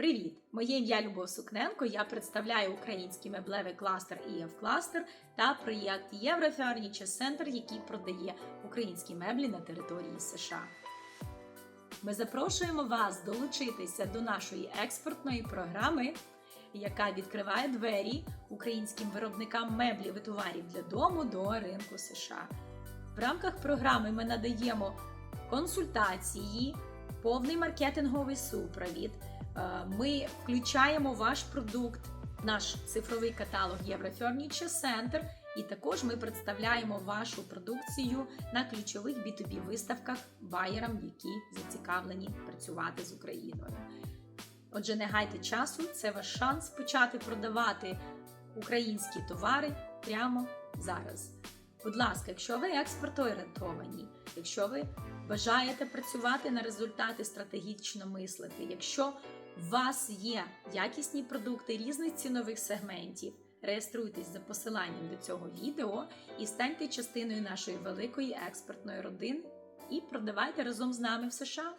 Привіт! Моє ім'я Любов Сукненко. Я представляю український меблевий кластер EF Cluster та проєкт Євроферніче Центр, який продає українські меблі на території США. Ми запрошуємо вас долучитися до нашої експортної програми, яка відкриває двері українським виробникам меблів і товарів для дому до ринку США. В рамках програми ми надаємо консультації, повний маркетинговий супровід. Е, Ми включаємо ваш продукт, наш цифровий каталог Євроферніче Центр, і також ми представляємо вашу продукцію на ключових B2B виставках байерам, які зацікавлені працювати з Україною. Отже, не гайте часу, це ваш шанс почати продавати українські товари прямо зараз. Будь ласка, якщо ви експортоорієнтовані, якщо ви бажаєте працювати на результати стратегічно мислити, якщо у вас є якісні продукти різних цінових сегментів, реєструйтесь за посиланням до цього відео і станьте частиною нашої великої експертної родини і продавайте разом з нами в США.